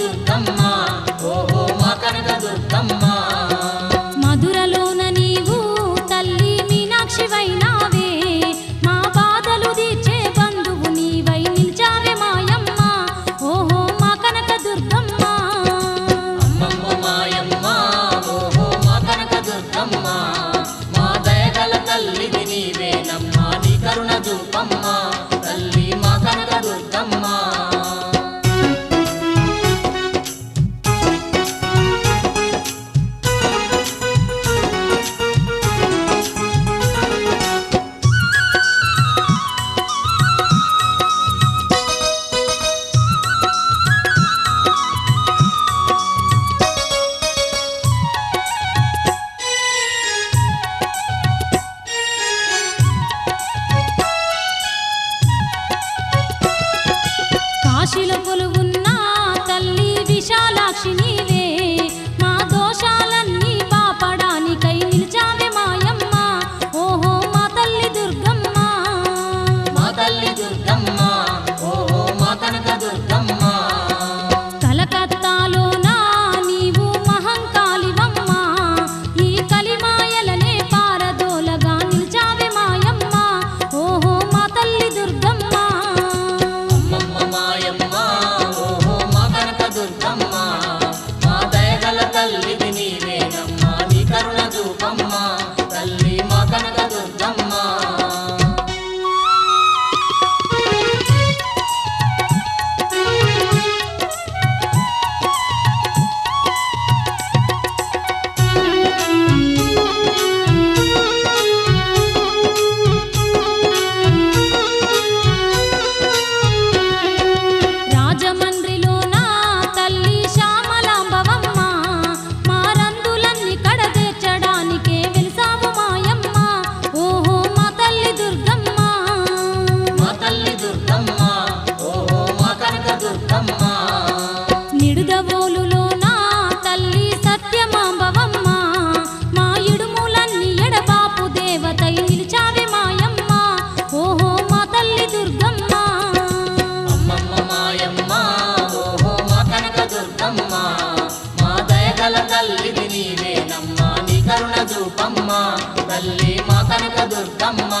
ముద్దుతమ్మ ఓ বিশালাক্ষিণী కరుణ తల్లి మా కనక దుర్గమ్మ